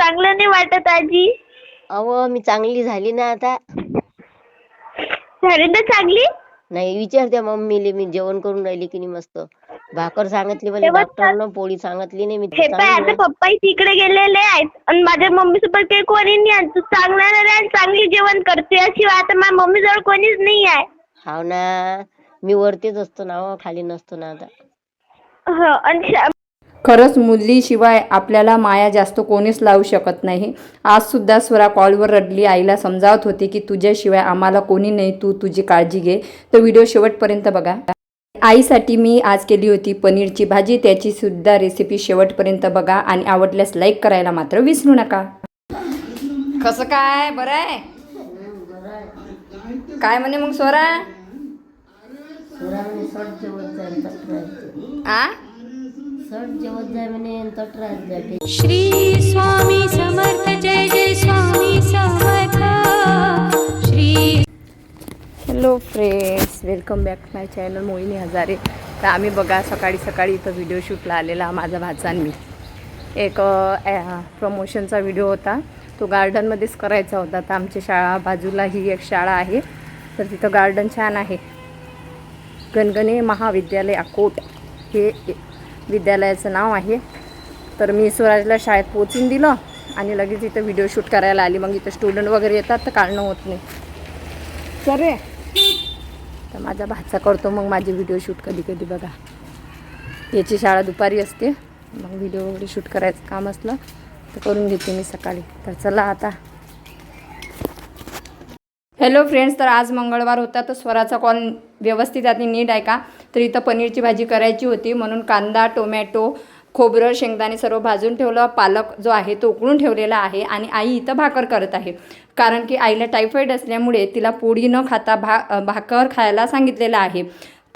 चांगलं नाही वाटत आजी? अहो मी चांगली झाली ना आता. झाली ना चांगली? नाही विचारते मम्मीले मी जेवण करून राहिली की नाही मस्त. भाकर सांगितली मला तेव्हा डॉक्टरनं पोळी सांगितली नाही मी हे पाय चांगली आता आहे. पप्पाही तिकडे गेलेले आहेत. आणि माझ्या मम्मी सोबत काही कोणी नाही आहे. तू चांगला नाही आणि चांगली जेवण करते. अशी आता माझ्या मम्मी जवळ कोणीच नाही आहे. हाव ना. मी वरतीच असतो ना हो, खाली नसतो ना आता. हो आणि शा- खरंच मुलीशिवाय आपल्याला माया जास्त कोणीच लावू शकत नाही. आज सुद्धा स्वरा कॉलवर रडली. आईला समजावत होती की तुझ्याशिवाय आम्हाला कोणी नाही. तू तुझी काळजी घे. तर व्हिडिओ शेवटपर्यंत बघा. आईसाठी मी आज केली होती पनीरची भाजी. त्याची सुद्धा रेसिपी शेवटपर्यंत बघा आणि आवडल्यास लाईक करायला मात्र विसरू नका. कसं काय? बरं आहे? काय म्हणे मग स्वरा? आ? सट जेवत जाय म्हणे तट राहत जाय श्री स्वामी समर्थ जय जय Swami Samarth. Shri hello friends welcome back my channel Mohini Hazare. तर आम्ही बघा सकाळी सकाळी इथं व्हिडिओ शूटला आलेला माझा भाचा आणि मी. एक प्रमोशनचा व्हिडिओ होता. तो गार्डनमध्येच करायचा होता. तर आमच्या शाळा बाजूला ही एक शाळा आहे. तर तिथं गार्डन छान आहे. गणगणे महाविद्यालय अकोट. हे विद्यालयाचं नाव आहे. तर मी स्वराजला शाळेत पोचून दिलं आणि लगेच इथं व्हिडिओ शूट करायला आली. मग इथं स्टुडंट वगैरे येतात तर काढणं होत नाही. चल रे तर माझा भाचा करतो मग माझे व्हिडिओ शूट कधी कधी बघा. याची शाळा दुपारी असते. मग व्हिडिओ वगैरे शूट करायचं काम असलं तर करून घेते मी सकाळी. तर चला आता. हॅलो फ्रेंड्स तर आज मंगळवार होता तर स्वराचा कॉल व्यवस्थित आणि नीट आहे का तर इथं पनीरची भाजी करायची होती म्हणून कांदा टोमॅटो खोबरं शेंगदाणे सर्व भाजून ठेवलं. पालक जो आहे तो उकळून ठेवलेला आहे आणि आई इथं भाकर करत आहे. कारण की आईला टायफॉईड असल्यामुळे तिला पोळी न खाता भा भाकर खायला सांगितलेलं आहे.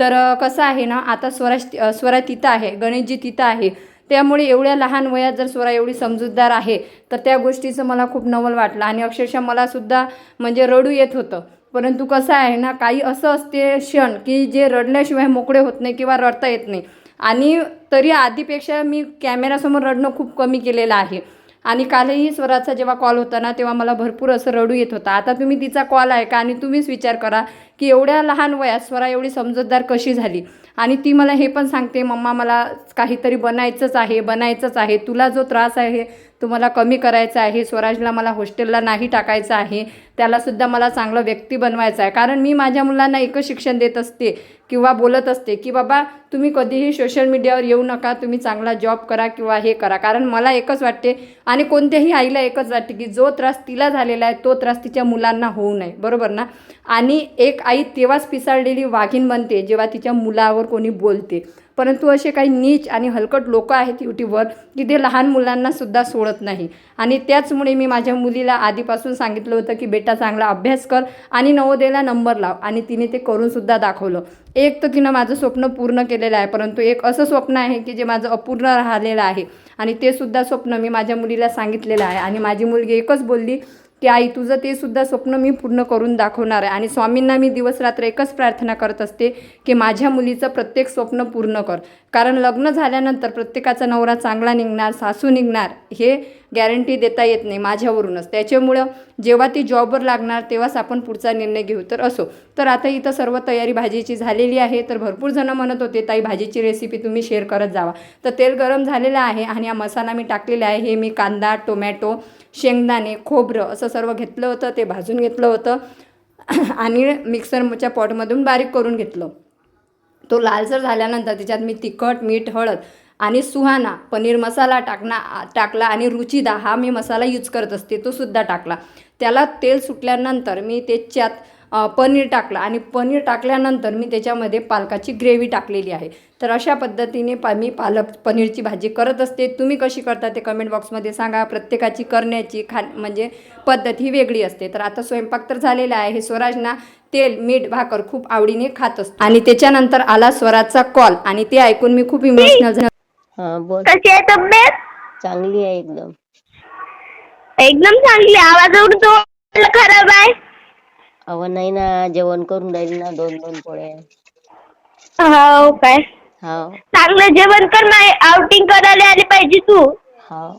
तर कसं आहे ना आता स्वरा स्वरा तिथं आहे गणेशजी तिथं आहे. त्यामुळे एवढ्या लहान वयात जर स्वरा एवढी समजूतदार आहे तर त्या गोष्टीचं मला खूप नवल वाटलं. आणि अक्षरशः मलासुद्धा म्हणजे रडू येत होतं. परंतु कसं आहे ना काही असं असते क्षण की जे रडल्याशिवाय मोकळे होत नाही किंवा रडता येत नाही. आणि तरी आधीपेक्षा मी कॅमेरासमोर रडणं खूप कमी केलेलं आहे. आणि कालही स्वराचा जेव्हा कॉल होता ना तेव्हा मला भरपूर असं रडू येत होता. आता तुम्ही तिचा कॉल ऐका आणि तुम्हीच विचार करा की एवढ्या लहान वयात स्वरा एवढी समजूतदार कशी झाली? आणि ती मला हे पण सांगते मम्मा मला काहीतरी बनायचंच आहे बनायचंच आहे. तुला जो त्रास आहे तो मला कमी करायचा आहे. स्वराजला मला हॉस्टेलला नाही टाकायचं आहे. त्यालासुद्धा मला चांगलं व्यक्ती बनवायचं आहे. कारण मी माझ्या मुलांना एकच शिक्षण देत असते किंवा बोलत असते की बाबा तुम्ही कधीही सोशल मीडियावर येऊ नका. तुम्ही चांगला जॉब करा किंवा हे करा. कारण मला एकच वाटते आणि कोणत्याही आईला एकच वाटते की जो त्रास तिला झालेला आहे तो त्रास तिच्या मुलांना होऊ नये. बरोबर ना? आणि एक आई तेव्हाच पिसाळलेली वाघीण बनते जेव्हा तिच्या मुलावर कोणी बोलते. परंतु असे काही नीच आणि हलकट लोक आहेत युट्यूबवर की ते लहान मुलांना सुद्धा सोडत नाही. आणि त्याचमुळे मी माझ्या मुलीला आधीपासून सांगितलं होतं की बेटा चांगला अभ्यास कर आणि नवोदयला नंबर लाव. आणि तिने ते करूनसुद्धा दाखवलं. एक तर तिनं माझं स्वप्न पूर्ण केलेलं आहे परंतु एक असं स्वप्न आहे की जे माझं अपूर्ण राहिलेलं आहे. आणि ते सुद्धा स्वप्न मी माझ्या मुलीला सांगितलेलं आहे. आणि माझी मुलगी एकच बोलली की आई तुझं ते सुद्धा स्वप्न मी पूर्ण करून दाखवणार आहे. आणि स्वामींना मी दिवसरात्र एकच प्रार्थना करत असते की माझ्या मुलीचं प्रत्येक स्वप्न पूर्ण कर. कारण लग्न झाल्यानंतर प्रत्येकाचा नवरा चांगला निघणार सासू निघणार हे गॅरंटी देता येत नाही माझ्यावरूनच. त्याच्यामुळं जेव्हा ती जॉबवर लागणार तेव्हाच आपण पुढचा निर्णय घेऊ. तर असो. तर आता इथं सर्व तयारी भाजीची झालेली आहे. तर भरपूर जणं म्हणत होते ताई भाजीची रेसिपी तुम्ही शेअर करत जावा. तर तेल गरम झालेलं आहे आणि हा मसाला मी टाकलेला आहे. हे मी कांदा टोमॅटो शेंगदाणे खोबरं असं सर्व घेतलं होतं ते भाजून घेतलं होतं. आणि मिक्सरच्या पॉटमधून बारीक करून घेतलं. तो लालसर झाल्यानंतर त्याच्यात मी तिखट मीठ हळद आणि सुहाना पनीर मसाला टाकणा टाकला आणि रुचिदा हा मी मसाला यूज करत असते तो सुद्धा टाकला. त्याला तेल सुटल्यानंतर मी त्याच्यात पनीर टाकलं. आणि पनीर टाकल्यानंतर मी त्याच्यामध्ये पालकाची ग्रेव्ही टाकलेली आहे. तर अशा पद्धतीने पा मी पालक पनीरची भाजी करत असते. तुम्ही कशी करता ते कमेंट बॉक्समध्ये सांगा. प्रत्येकाची करण्याची खा म्हणजे पद्धत ही वेगळी असते. तर आता स्वयंपाक तर झालेला आहे. हे स्वराजना तेल मीठ भाकर खूप आवडीने खात असतो. आणि त्याच्यानंतर आला स्वराचा कॉल आणि ते ऐकून मी खूप इमोशनल झाले. बोल. कशी आहे तब्येत? चांगली आहे एकदम. एकदम चांगली. तो खराब आहे. अहो नाही ना जेवण करून राहिली ना दोन दोन पोळ्या. हो काय? हाव. चांगलं जेवण कर नाही आउटिंग करायला आली पाहिजे तू. हाव.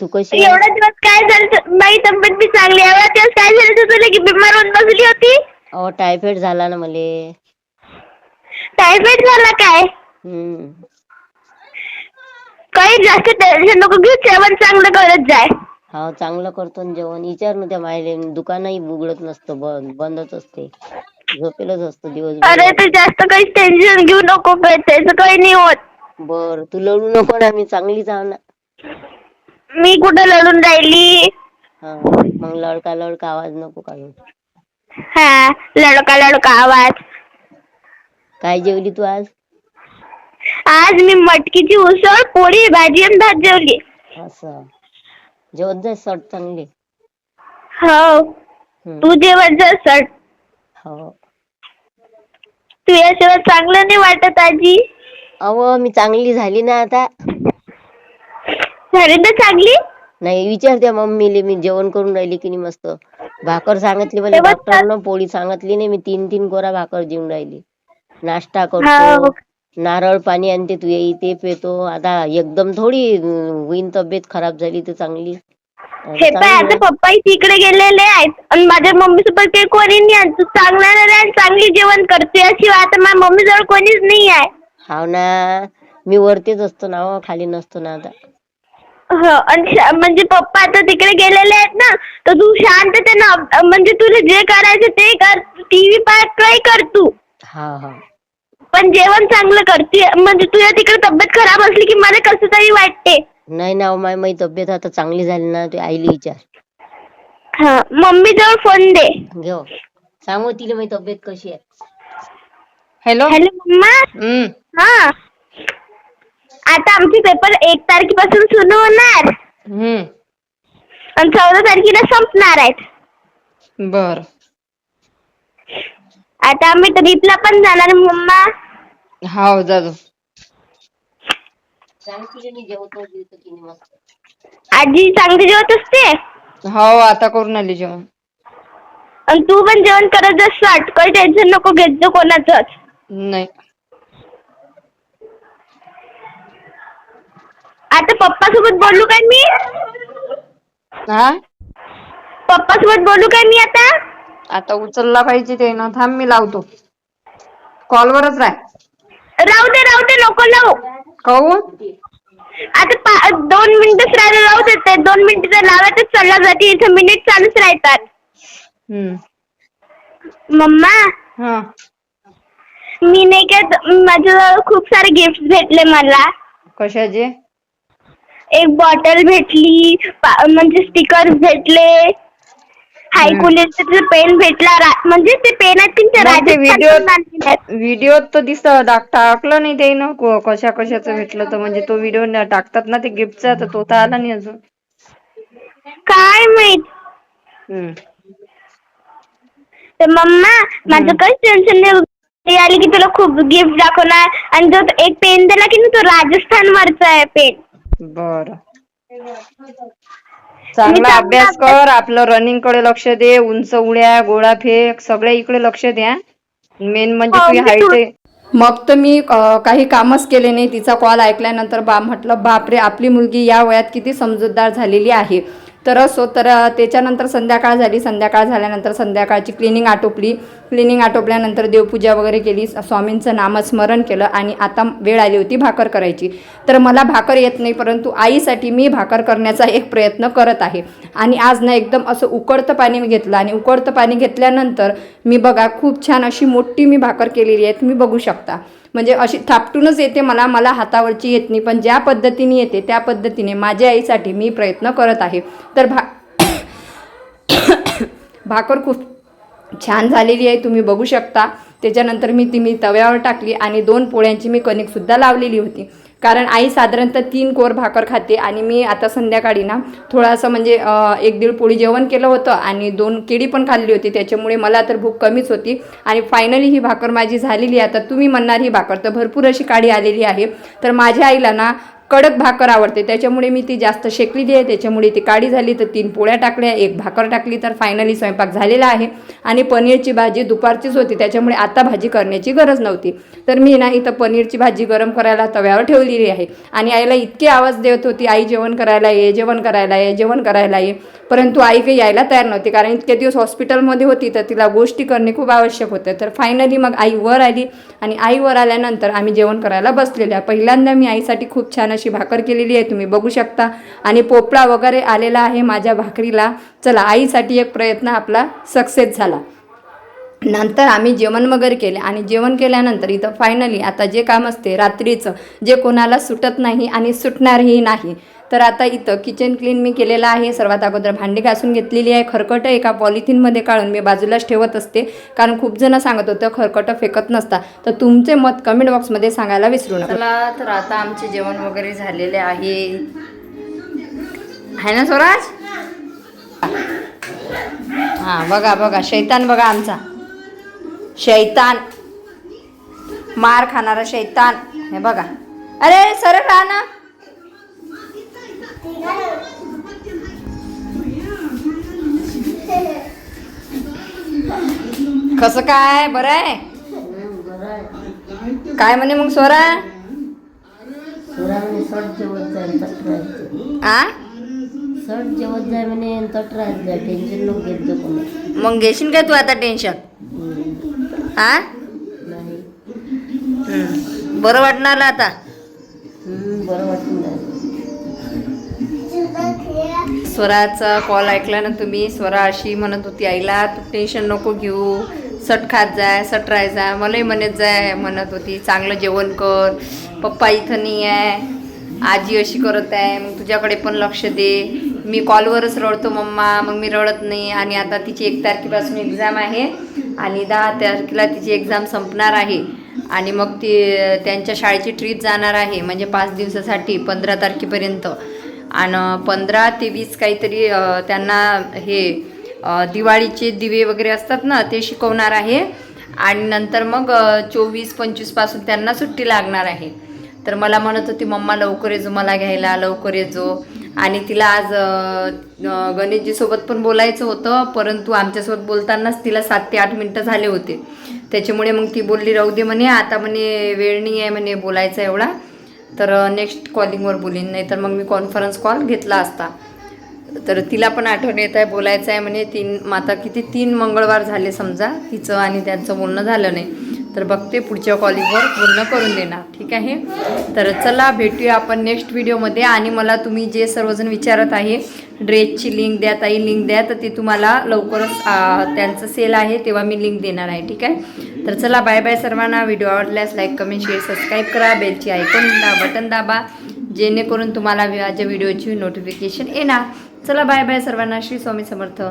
तू कशी आहे? एवढा दिवस काय झालं तर- माझी तब्येत बी चांगली आहे. एवढा दिवस काय झालं तर तुला की बिमार होऊन बसली होती? अहो टायफॉइड झाला ना मले. टायफॉइड झाला काय? हम्म. काही जास्त टेन्शन नको घेऊ जेवण चांगलं करत जाय. हा चांगलं करतो ना जेवण. विचार ना त्या मायले दुकानही उघडत नसतं बंद बंदच असते. झोपेलच असतो अरे दिवसभर तू जास्त काही टेन्शन घेऊ नको त्याचं काही नाही होत. बर तू लढू नको ना मी चांगलीच आहो ना मी कुठं लढून राहिली? हा मग लडका लडका आवाज नको काढू. हा लडका लडका आवाज. काय जेवली तू आज? आज मी मटकीची उसळ पोळी भाजी आणि भात जेवली. असं. जेवत जाय सट चांगली? हो. हम्म. तू जेवण जा सर हो. तू याशिवाय चांगलं नाही वाटत आजी? अहो मी चांगली झाली ना आता. झाली तर चांगली? नाही विचार त्या मम्मीले मी जेवण करून राहिली की नाही मस्त. भाकर सांगितली मला तेव्हा डॉक्टरनं पोळी सांगितली नाही मी तीन तीन कोरा भाकर जेवून राहिली. नाश्ता हो. करतो नारळ पाणी आणते तू येई ते पेतो. आता एकदम थोडी होईन तब्येत खराब झाली तर चांगली. हे पाय आता. पप्पाही तिकडे गेलेले आहेत. आणि माझ्या मम्मी सोबत काही कोणी नाही आहे. तू चांगला नाही आणि चांगली जेवण करते. अशी आता माझ्या मम्मी जवळ कोणीच नाही आहे. हाव ना. मी वरतीच असतो ना हो, खाली नसतो ना आता. हो आणि शा- म्हणजे पप्पा आता तिकडे गेलेले आहेत ना तर तू शांततेनं अभ- म्हणजे तुला जे करायचं ते कर. टीव्ही पाय काय कर तू. हा हा पण जेवण चांगलं करते. म्हणजे तुझ्या तिकडे तब्येत खराब असली की मला कसं तरी वाटते. नाही ना माय माझी तब्येत आता चांगली झाली ना तू आईली विचार. हा मम्मी जवळ फोन दे. घेऊ. सांगू तिला माझी तब्येत कशी आहे. Hello hello mamma? हम्म. हा. आता आमचे पेपर एक तारखेपासून सुरू होणार. हम्म. आणि चौदा तारखेला संपणार आहेत. बर. आता आम्ही ट्रिपला पण जाणार मम्मा. हाव जातो मस्त. आजी चांगली जेवत असते? हो आता करून आली जेवण. आणि तू पण जेवण करत जा स्वाट काही टेन्शन नको घेत जा कोणाचंच नाही. आता पप्पा सोबत बोलू काय मी? हा? पप्पा सोबत बोलू काय मी आता? आता उचलला पाहिजे ते ना थांब मी लावतो. कॉलवरच राह. राहू दे राहू दे नको लावू. कहू आता पा दोन मिनिटच राहिले राहू दे ते दोन मिनिटं तर लावायचंच चालला जाते इथं मिनिट चालूच राहतात. हम्म. मम्मा? हा. मी नाही का माझ्याजवळ खूप सारे गिफ्ट भेटले मला. कशाचे? एक बॉटल भेटली पा- म्हणजे स्टिकर्स भेटले. हायकुलेटरचं पेन भेटला म्हणजे ते पेन आहेत की ते मग ते. व्हिडिओ दिसत टाक टाकलं नाही ते ना कशा कशाचं भेटलं तर म्हणजे तो व्हिडिओ टाकतात ना ते गिफ्टचा तर तो तर आला नाही अजून. काय माहीत? हम्म. तर मम्मा माझं काहीच टेन्शन नाही ते आली की तुला खूप गिफ्ट दाखवणार. आणि जो तो एक पेन दिला की नाही तो राजस्थान वरचा आहे पेन. बर. चांगला अभ्यास कर. आपलं रनिंगकडे लक्ष दे उंच उड्या गोळा फेक सगळ्या इकडे लक्ष द्या. मेन म्हणजे तुझी हाईट आहे. मग तर मी काही कामच केले नाही. तिचा कॉल ऐकल्यानंतर बा म्हटलं बापरे आपली मुलगी या वयात किती समजूतदार झालेली आहे. तर असो तर त्याच्यानंतर संध्याकाळ झाली. संध्याकाळ झाल्यानंतर संध्याकाळची क्लिनिंग आटोपली. क्लिनिंग आटोपल्यानंतर देवपूजा वगैरे केली. स्वामींचं नामस्मरण केलं आणि आता वेळ आली होती भाकर करायची. तर मला भाकर येत नाही परंतु आईसाठी मी भाकर करण्याचा एक प्रयत्न करत आहे. आणि आज ना एकदम असं उकडतं पाणी मी घेतलं आणि उकडतं पाणी घेतल्यानंतर मी बघा खूप छान अशी मोठी मी भाकर केलेली आहे. तुम्ही बघू शकता. म्हणजे अशी थापटूनच येते मला मला हातावरची येत नाही पण ज्या पद्धतीने येते त्या पद्धतीने माझ्या आईसाठी मी प्रयत्न करत आहे. तर भा भाकर खूप छान झालेली आहे तुम्ही बघू शकता. त्याच्यानंतर मी ती मी तव्यावर टाकली आणि दोन पोळ्यांची मी कणिकसुद्धा लावलेली होती. कारण आई साधारणतः तीन कोर भाकर खाते आणि मी आता संध्याकाळी ना थोडासा म्हणजे एक दीड पोळी जेवण केलं होतं आणि दोन केळी पण खाल्ली होती. त्याच्यामुळे मला तर भूक कमीच होती. आणि फायनली ही भाकर माझी झालेली आहे. आता तुम्ही म्हणणार ही भाकर तर भरपूर अशी काळी आलेली आहे. तर माझ्या आईला ना कडक भाकर आवडते. त्याच्यामुळे मी ती जास्त शेकलेली आहे. त्याच्यामुळे ती काळी झाली तर तीन पोळ्या टाकल्या. एक भाकर टाकली तर फायनली स्वयंपाक झालेला आहे. आणि पनीरची भाजी दुपारचीच होती. त्याच्यामुळे आता भाजी करण्याची गरज नव्हती. तर मी ना इथं पनीरची भाजी गरम करायला तव्यावर ठेवलेली आहे. आणि आईला इतकी आवाज देत होती आई जेवण करायला ये जेवण करायला ये जेवण करायला ये. परंतु आई काही यायला तयार नव्हती. कारण इतके दिवस हॉस्पिटलमध्ये होती तर तिला गोष्टी करणे खूप आवश्यक होते. तर फायनली मग आई वर आली. आणि आई वर आल्यानंतर आम्ही जेवण करायला बसलेल्या. पहिल्यांदा मी आईसाठी खूप छान अशी भाकर केलेली आहे तुम्ही बघू शकता. आणि पोपळा वगैरे आलेला आहे माझ्या भाकरीला. चला आईसाठी एक प्रयत्न आपला सक्सेस झाला. नंतर आम्ही जेवण वगैरे केले. आणि जेवण केल्यानंतर इथं फायनली आता जे काम असते रात्रीचं जे कोणाला सुटत नाही आणि सुटणारही नाही तर आता इथं किचन क्लीन मी केलेलं आहे. सर्वात अगोदर भांडी घासून घेतलेली आहे. खरकटं एका पॉलिथिनमध्ये काढून मी बाजूलाच ठेवत असते. कारण खूप जण सांगत होतं खरकटं फेकत नसता. तर तुमचे मत कमेंट बॉक्समध्ये सांगायला विसरू नका. चला तर आता आमचे जेवण वगैरे झालेले आहे. आहे ना स्वराज? हां बघा बघा. शैतान बघा आमचा. शैतान. मार खाणारा शैतान. हे बघा. अरे सरळ राहा ना. कसं काय? बरं आहे? काय म्हणे मग राहायचं. आ? सट जेवत जाय म्हणे तट राहायचं. टेन्शन नको घेत जा कोणी. मग घेशील काय तू आता टेन्शन हम्म. बरं वाटणार आता? बरं वाटून स्वराचा कॉल ऐकला ना तुम्ही स्वरा अशी म्हणत होती आईला तू टेन्शन नको घेऊ सट खात जाय सट राहायचा मलाही म्हणत जाय म्हणत होती. चांगलं जेवण कर पप्पा इथं नाही आहे आजी अशी करत आहे मग तुझ्याकडे पण लक्ष दे. मी कॉलवरच रडतो मम्मा मग मी रडत नाही आणि आता तिची एक तारखेपासून एक्झाम आहे आणि दहा तारखेला तिची एक्झाम संपणार आहे आणि मग ती त्यांच्या शाळेची ट्रीप जाणार आहे म्हणजे पाच दिवसासाठी पंधरा तारखेपर्यंत. आणि पंधरा ते वीस काहीतरी त्यांना हे दिवाळीचे दिवे वगैरे असतात ना ते शिकवणार आहे. आणि नंतर मग चोवीस पंचवीसपासून त्यांना सुट्टी लागणार आहे. तर मला म्हणत होती मम्मा लवकर येजो मला घ्यायला लवकर येजो आणि तिला आज गणेशजीसोबत पण बोलायचं होतं परंतु आमच्यासोबत बोलतानाच तिला सात ते आठ मिनटं झाले होते. त्याच्यामुळे मग ती बोलली राहू दे म्हणे आता म्हणे वेळ नाही आहे म्हणे बोलायचा एवढा. तर नेक्स्ट कॉलिंगवर बोलीन. नाही तर मग मी कॉन्फरन्स कॉल घेतला असता. तर तिला पण आठवण येत आहे बोलायचं आहे म्हणे तीन माता किती तीन मंगळवार झाले समजा तिचं आणि त्यांचं बोलणं झालं नाही. तर बघते पुढच्या कॉलिंगवर पूर्ण करून देणार. ठीक आहे? तर चला भेटूया आपण नेक्स्ट व्हिडिओमध्ये आणि मला तुम्ही जे सर्वजण विचारत आहे ड्रेसची लिंक द्या ताई लिंक द्या तर ते तुम्हाला लवकरच त्यांचं सेल आहे तेव्हा मी लिंक देणार आहे. ठीक आहे? तर चला बाय बाय सर्वांना. व्हिडिओ आवडल्यास लाईक कमेंट शेअर सबस्क्राईब करा. बेलची आयकॉन दा बटन दाबा जेणेकरून तुम्हाला माझ्या व्हिडिओची नोटिफिकेशन येणार. चला बाय बाय सर्वांना. श्री स्वामी समर्थ.